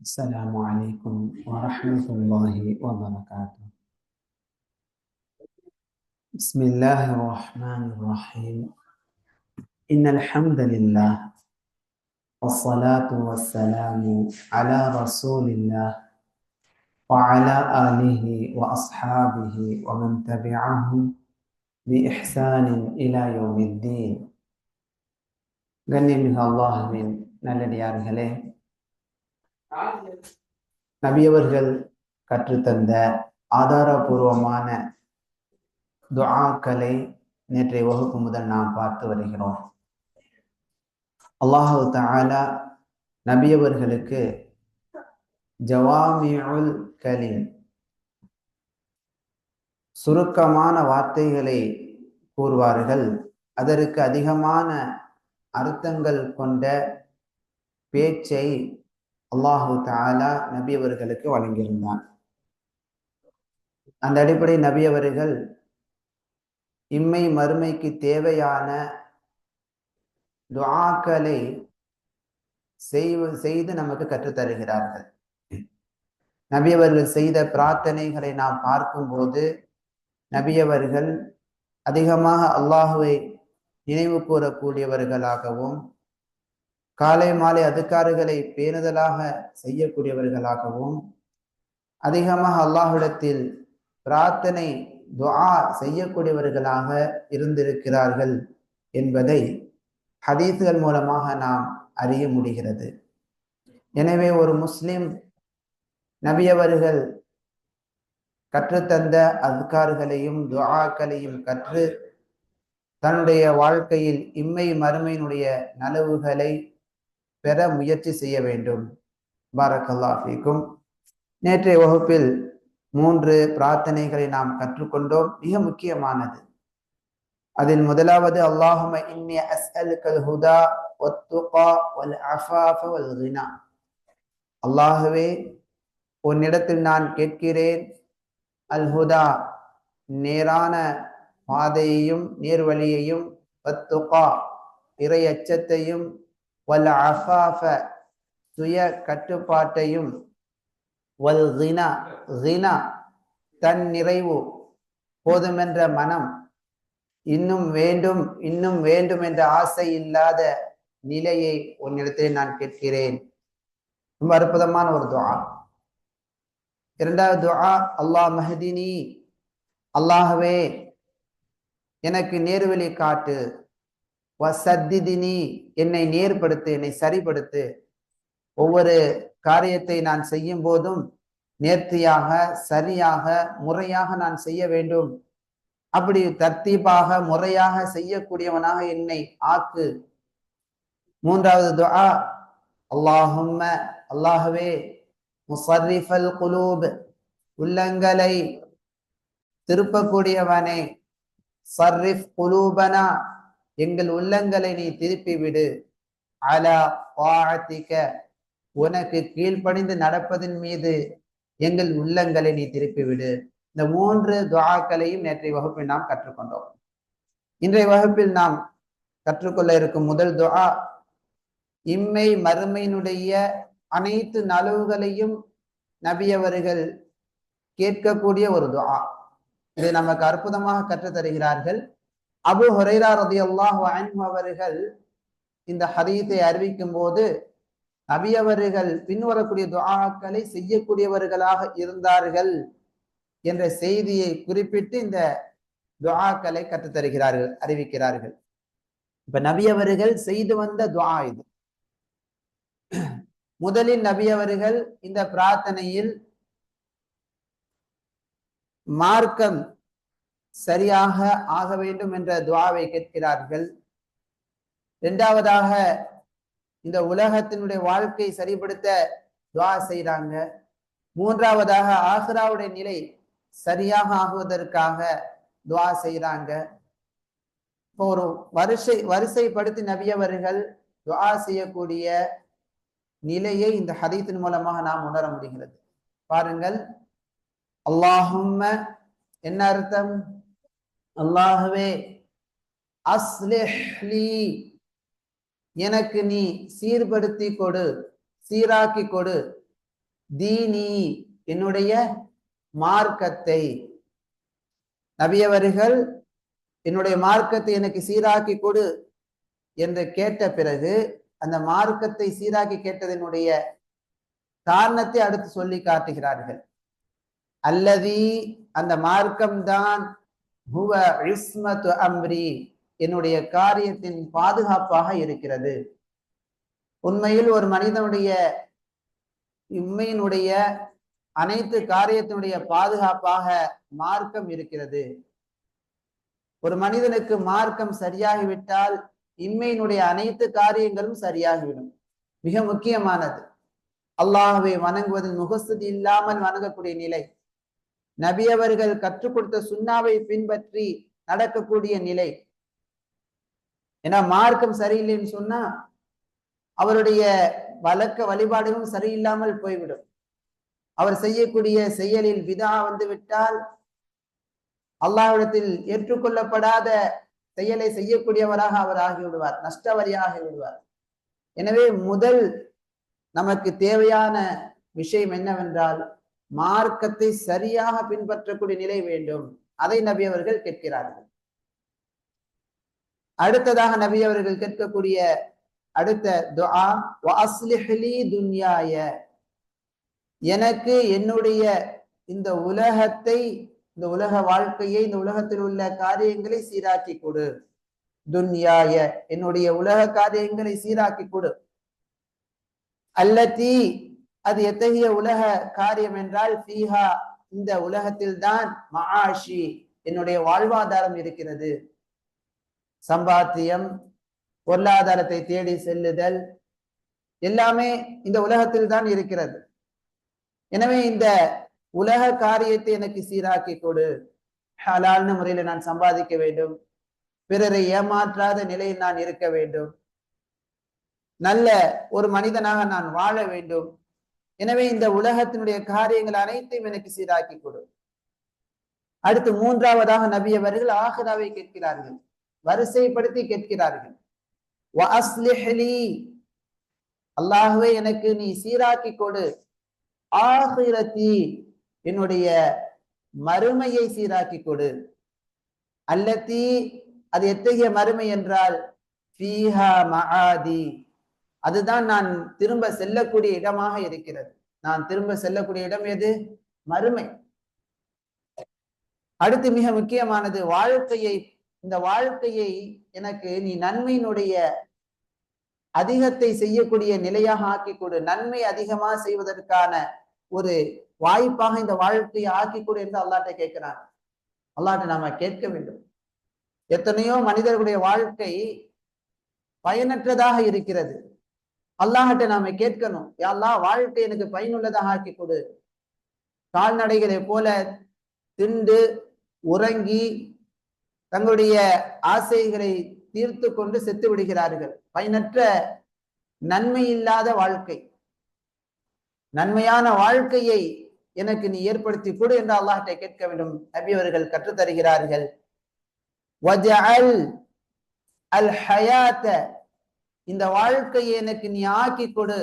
السلام عليكم ورحمة الله وبركاته. بسم الله الرحمن الرحيم. إن الحمد لله والصلاة والسلام على رسول الله وعلى آله وأصحابه ومن تبعهم بإحسان إلى يوم الدين. غني من الله من نلديار يارغلي நபியவர்கள் கற்றுத்தந்த ஆதாரபூர்வமான துஆக்களை நேற்றைய வகுப்பு முதல் நாம் பார்த்து வருகிறோம். அல்லாஹு தாலா நபியவர்களுக்கு ஜவாமியுல் கலீம் சுருக்கமான வார்த்தைகளை கூறுவார்கள். அதற்கு அதிகமான அர்த்தங்கள் கொண்ட பேச்சை அல்லாஹு தாலா நபி அவர்களுக்கு வழங்கியிருந்தான். அந்த அடிப்படை நபி அவர்கள் இம்மை மறுமைக்கு தேவையான துவாக்களை செய்வ செய்து நமக்கு கற்றுத்தருகிறார்கள். நபி அவர்கள் செய்த பிரார்த்தனைகளை நாம் பார்க்கும்போது நபியவர்கள் அதிகமாக அல்லாஹுவை நினைவு கூறக்கூடியவர்களாகவும் காலை மாலை அதுக்காறுகளை பேணுதலாக செய்யக்கூடியவர்களாகவும் அதிகமாக அல்லாஹிடத்தில் பிரார்த்தனை துஆ செய்யக்கூடியவர்களாக இருந்திருக்கிறார்கள் என்பதை ஹதீஸ்கள் மூலமாக நாம் அறிய முடிகிறது. எனவே ஒரு முஸ்லிம் நபியவர்கள் கற்றுத்தந்த அதுக்கார்களையும் துஆக்களையும் கற்று தன்னுடைய வாழ்க்கையில் இம்மை மறுமையினுடைய நலவுகளை பெற முயற்சி செய்ய வேண்டும். பாரக்கல்லாஃபிக்கும் நேற்றைய வகுப்பில் மூன்று பிரார்த்தனைகளை நாம் கற்றுக்கொண்டோம். மிக முக்கியமானது. அதில் முதலாவது அல்லாஹும இன்னி அஸ்அலுக்கல் ஹுதா ஒத்துகா வல் அஃபாஃப வல் கினா. அல்லாஹுவே உன்னிடத்தில் நான் கேட்கிறேன். அல் ஹுதா நேரான பாதையையும் நேர்வழியையும் ஒத்துகா இறை அச்சத்தையும் வல் அஃபாஃப சுய கட்டுப்பாட்டையும் வல் ஹினா ஹினா தன் நிறைவு போதுமென்ற மனம் இன்னும் வேண்டும் இன்னும் வேண்டும் என்ற ஆசை இல்லாத நிலையை உன்னிடத்தில் நான் கேட்கிறேன். ரொம்ப அற்புதமான ஒரு துவா. இரண்டாவது துவா அல்லாஹ் மஹதினி அல்லாஹவே எனக்கு நேர்வழி காட்டு. வசத்திதினி என்னை நேர்படுத்து என்னை சரிப்படுத்து ஒவ்வொரு காரியத்தை நான் செய்யும் போதும் நேர்த்தியாக சரியாக முறையாக நான் செய்ய வேண்டும். அப்படி தர்த்தீபாக முறையாக செய்யக்கூடியவனாக என்னை ஆக்கு. மூன்றாவது துஆ அல்லாஹும்ம அல்லாஹவே முசர்ரிஃபல் குலூப் உள்ளங்களை திருப்பக்கூடியவனே. சர்ரிஃப் குலூபனா எங்கள் உள்ளங்களை நீ திருப்பி விடு அலா பாத்திக்க உனக்கு கீழ்ப்பணிந்து நடப்பதன் மீது எங்கள் உள்ளங்களை நீ திருப்பி விடு இந்த மூன்று துவாக்களையும் நேற்றைய வகுப்பில் நாம் கற்றுக்கொண்டோம். இன்றைய வகுப்பில் நாம் கற்றுக்கொள்ள இருக்கும் முதல் துவா இம்மை மறுமையினுடைய அனைத்து நலவுகளையும் நபியவர்கள் கேட்கக்கூடிய ஒரு துவா. இதை நமக்கு அற்புதமாக கற்றுத் தருகிறார்கள் அபு ஹுரைரா ரதி அல்லாஹு அவர்கள் இந்த ஹரீத்தை அறிவிக்கும் போது நபியவர்கள் பின்வரக்கூடிய துவாக்களை செய்யக்கூடியவர்களாக இருந்தார்கள் என்ற செய்தியை குறிப்பிட்டு இந்த துவாக்களை கற்றுத்தருகிறார்கள் அறிவிக்கிறார்கள். இப்ப நபி அவர்கள் செய்து வந்த துவா இது. முதலில் நபி அவர்கள் இந்த பிரார்த்தனையில் மார்க்கம் சரியாக ஆக வேண்டும் என்ற துவாவை கேட்கிறார்கள். இரண்டாவதாக இந்த உலகத்தினுடைய வாழ்க்கை சரிபடுத்த துவா செய்யறாங்க மூன்றாவதாக ஆஹ்ராவுடைய நிலை சரியாக ஆகுவதற்காக துவா செய்யறாங்க இப்போ ஒரு வரிசை வரிசைப்படுத்தி நபியவர்கள் துவா செய்யக்கூடிய நிலையை இந்த ஹதீத்தின் மூலமாக நாம் உணர முடிகிறது. பாருங்கள். அல்லாஹும்ம என்ன அர்த்தம்? அல்லாகவே அஸ்லிஹ்லி எனக்கு நீ சீர்படுத்தி கொடு சீராக்கி கொடு. தீனி என்னுடைய மார்க்கத்தை. நபியவர்கள் என்னுடைய மார்க்கத்தை எனக்கு சீராக்கி கொடு என்று கேட்ட பிறகு அந்த மார்க்கத்தை சீராக்கி கேட்டதனுடைய காரணத்தை அடுத்து சொல்லி காட்டுகிறார்கள். அல்லதி அந்த மார்க்கம்தான் ஹுவ இஸ்மத்து அம்ரி என்னுடைய காரியத்தின் பாதுகாப்பாக இருக்கிறது. உண்மையில் ஒரு மனிதனுடைய உண்மையினுடைய அனைத்து காரியத்தினுடைய பாதுகாப்பாக மார்க்கம் இருக்கிறது. ஒரு மனிதனுக்கு மார்க்கம் சரியாகிவிட்டால் இம்மையினுடைய அனைத்து காரியங்களும் சரியாகிவிடும். மிக முக்கியமானது. அல்லாஹுவை வணங்குவதில் முகஸ்துதி இல்லாமல் வணங்கக்கூடிய நிலை. நபி அவர்கள் கற்றுக் கொடுத்த சுண்ணாவை பின்பற்றி நடக்கக்கூடிய நிலை. ஏன்னா மார்க்கம் சரியில்லைன்னு சொன்னா அவருடைய வழக்க வழிபாடுகளும் சரியில்லாமல் போய்விடும். அவர் செய்யக்கூடிய செயலில் விதா வந்து விட்டால் ஏற்றுக்கொள்ளப்படாத செயலை செய்யக்கூடியவராக அவர் ஆகிவிடுவார் நஷ்டவரியாக விடுவார் எனவே முதல் நமக்கு தேவையான விஷயம் என்னவென்றால் மார்க்கத்தை சரியாக பின்பற்றக்கூடிய நிலை வேண்டும். அதை நபி அவர்கள் கேட்கிறார்கள். அடுத்ததாக நபி அவர்கள் கேட்கக்கூடிய அடுத்த துஆ துன்யாய. எனக்கு என்னுடைய இந்த உலகத்தை இந்த உலக வாழ்க்கையை இந்த உலகத்தில் உள்ள காரியங்களை சீராக்கி கொடு. துன்யாய என்னுடைய உலக காரியங்களை சீராக்கி கொடு. அல்லத்தி அது எத்தகைய உலக காரியம் என்றால் ஃபீஹா இந்த உலகத்தில் தான் மகாஷி என்னுடைய வாழ்வாதாரம் இருக்கிறது. சம்பாத்தியம் பொருளாதாரத்தை தேடி செல்லுதல் எல்லாமே இந்த உலகத்தில் தான் இருக்கிறது. எனவே இந்த உலக காரியத்தை எனக்கு சீராக்கி கொடு. ஹலால்னு முறையில நான் சம்பாதிக்க வேண்டும். பிறரை ஏமாற்றாத நிலையில் நான் இருக்க வேண்டும். நல்ல ஒரு மனிதனாக நான் வாழ வேண்டும். எனவே இந்த உலகத்தினுடைய காரியங்கள் அனைத்தையும் எனக்கு சீராக்கி கொடு. அடுத்து மூன்றாவதாக நபி அவர்கள் ஆஹிராவை கேட்கிறார்கள். வரிசைப்படுத்தி கேட்கிறார்கள். அல்லாஹுவே எனக்கு நீ சீராக்கி கொடு. ஆஹிரத்தி என்னுடைய மறுமையை சீராக்கி கொடு. அல்லத்தி அது எத்தகைய மறுமை என்றால் ஃபீஹா மஆதி. அதுதான் நான் திரும்ப செல்லக்கூடிய இடமாக இருக்கிறது. நான் திரும்ப செல்லக்கூடிய இடம் எது? மறுமை. அடுத்து மிக முக்கியமானது வாழ்க்கையை இந்த வாழ்க்கையை எனக்கு நீ நன்மையினுடைய அதிகத்தை செய்யக்கூடிய நிலையாக ஆக்கி கொடு நன்மை அதிகமா செய்வதற்கான ஒரு வாய்ப்பாக இந்த வாழ்க்கையை ஆக்கி கொடு என்று அல்லாட்ட கேட்கிறான். அல்லாட்ட நாம கேட்க வேண்டும். எத்தனையோ மனிதர்களுடைய வாழ்க்கை பயனற்றதாக இருக்கிறது. அல்லாஹ்ட்ட நாம கேட்கணும். யாழ்லா வாழ்க்கை எனக்கு பயனுள்ளதாக ஆக்கி கொடு. கால்நடைகளை போல திண்டு உறங்கி தங்களுடைய ஆசைகளை தீர்த்து கொண்டு செத்து விடுகிறார்கள். பயனற்ற நன்மை இல்லாத வாழ்க்கை. நன்மையான வாழ்க்கையை எனக்கு நீ ஏற்படுத்தி கொடு என்று அல்லாஹ்ட்டை கேட்க வேண்டும். நபி அவர்கள் கற்றுத்தருகிறார்கள். அல் ஹயாத்த இந்த வாழ்க்கையை எனக்கு நீ ஆக்கி கொடு.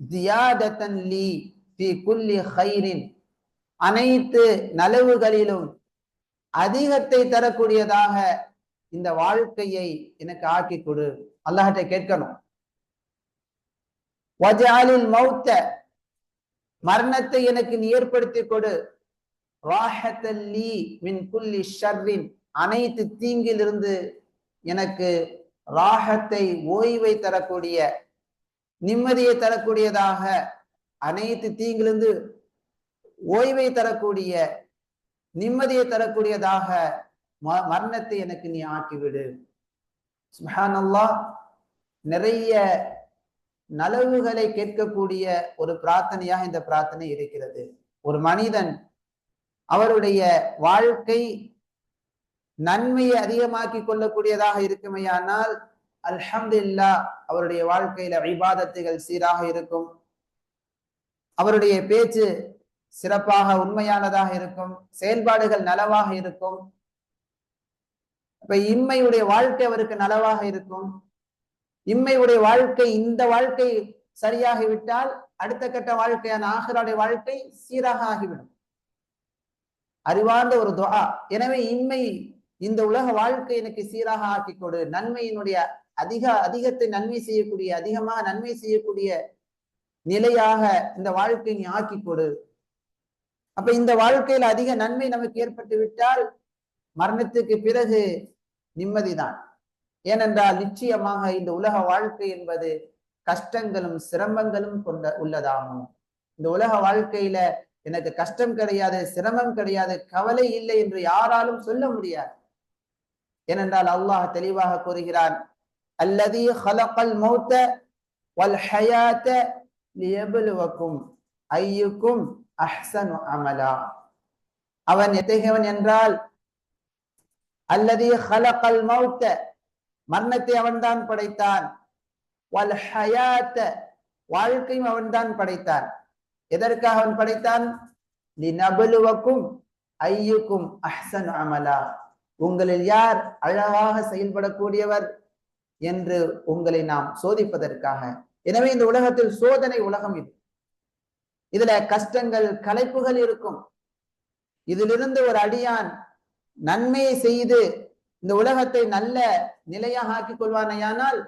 ஜியாதத்தன் லீ ஃபி குல்லி ஹைரின் அனைத்து நலவுகளிலும் அதிகத்தை தரக்கூடியதாக இந்த வாழ்க்கையை எனக்கு ஆக்கி கொடு. அல்லாஹ்ட்ட கேட்கணும். வஜாலில் மௌத்த. மரணத்தை எனக்கு நீ ஏற்படுத்தி கொடு. ராஹத்தல்லி மின் குல்லி ஷர்வின் அனைத்து தீங்கிலிருந்து எனக்கு ராகத்தை ஓய்வை தரக்கூடிய நிம்மதியை தரக்கூடியதாக அனைத்து தீங்கிலிருந்து ஓய்வை தரக்கூடிய நிம்மதியை தரக்கூடியதாக மரணத்தை எனக்கு நீ ஆக்கிவிடு. சுஹானல்லா நிறைய நலவுகளை கேட்கக்கூடிய ஒரு பிரார்த்தனையாக இந்த பிரார்த்தனை இருக்கிறது. ஒரு மனிதன் அவருடைய வாழ்க்கை நன்மையை அதிகமாக்கி கொள்ளக்கூடியதாக இருக்குமையானால் அல்ஹம்துல்லா அவருடைய வாழ்க்கையில விவாதத்துகள் சீராக இருக்கும். அவருடைய பேச்சு சிறப்பாக உண்மையானதாக இருக்கும். செயல்பாடுகள் நலவாக இருக்கும். இப்ப இம்மையுடைய வாழ்க்கை அவருக்கு நலவாக இருக்கும். இம்மையுடைய வாழ்க்கை இந்த வாழ்க்கை சரியாகிவிட்டால் அடுத்த கட்ட வாழ்க்கையான ஆகராடைய வாழ்க்கை சீராக ஆகிவிடும். அறிவார்ந்த ஒரு துவா எனவே இன்மை இந்த உலக வாழ்க்கை எனக்கு சீராக ஆக்கி கொடு. நன்மையினுடைய அதிக அதிகத்தை நன்மை செய்யக்கூடிய அதிகமாக நன்மை செய்யக்கூடிய நிலையாக இந்த வாழ்க்கை நீ ஆக்கி கொடு. அப்ப இந்த வாழ்க்கையில அதிக நன்மை நமக்கு ஏற்பட்டு விட்டால் மரணத்துக்கு பிறகு நிம்மதிதான். ஏனென்றால் நிச்சயமாக இந்த உலக வாழ்க்கை என்பது கஷ்டங்களும் சிரமங்களும் கொண்ட உள்ளதாகும். இந்த உலக வாழ்க்கையில எனக்கு கஷ்டம் கிடையாது சிரமம் கிடையாது கவலை இல்லை என்று யாராலும் சொல்ல முடியாது. ஏனென்றால் அல்லாஹ் தெளிவாக கூறுகிறான் அல்லதி ஹலகல் மௌத்த வல் ஹயாத்த லியபுலுவக்கும் ஐயுக்கும் அஹ்சனு அமலா. அவன் எத்தகையவன் என்றால் அல்லதி ஹலகல் மௌத்த மரணத்தை அவன்தான் படைத்தான் வல் ஹயாத்த வாழ்க்கையும் அவன்தான் படைத்தான். எதற்காக அவன் படைத்தான்? லினபலுவக்கும் ஐயுக்கும் அஹ்சன் அமலா. உங்களில் யார் அழகாக செயல்படக்கூடியவர் என்று உங்களை நாம் சோதிப்பதற்காக. எனவே இந்த உலகத்தில் சோதனை உலகம் இது. இதுல கஷ்டங்கள் கலைப்புகள் இருக்கும். இதிலிருந்து ஒரு அடியான் நன்மையை செய்து இந்த உலகத்தை நல்ல நிலையாக ஆக்கி கொள்வானையானால்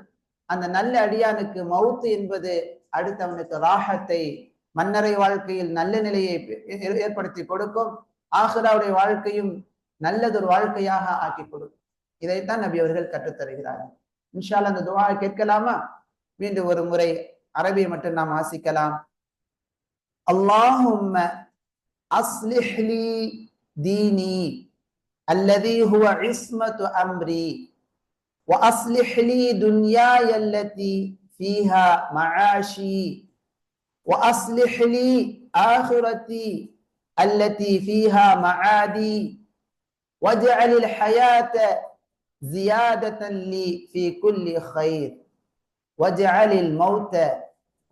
அந்த நல்ல அடியானுக்கு மவுத்து என்பது அடுத்தவனுக்கு ராகத்தை மன்னரை வாழ்க்கையில் நல்ல நிலையை ஏற்படுத்தி கொடுக்கும். ஆஹிராவுடைய வாழ்க்கையும் நல்லதொரு வாழ்க்கையாக ஆக்கி கொடுக்கும் இதைத்தான் நபி அவர்கள் கற்றுத்தருகிறார்கள் இன்ஷால் அந்த துவா கேட்கலாமா மீண்டும் ஒரு முறை அரபியை மட்டும் நாம் வாசிக்கலாம் அல்லாஹும்ம அஸ்லிஹ்லி தீனி الذي هو عصمة أمري وأصلح لي دنياي التي فيها معاشي وأصلح لي آخرتي التي فيها معادي واجعل الحياة زيادة لي في كل خير. واجعل الموت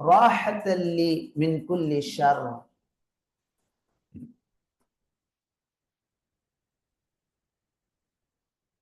راحة لي من كل شر.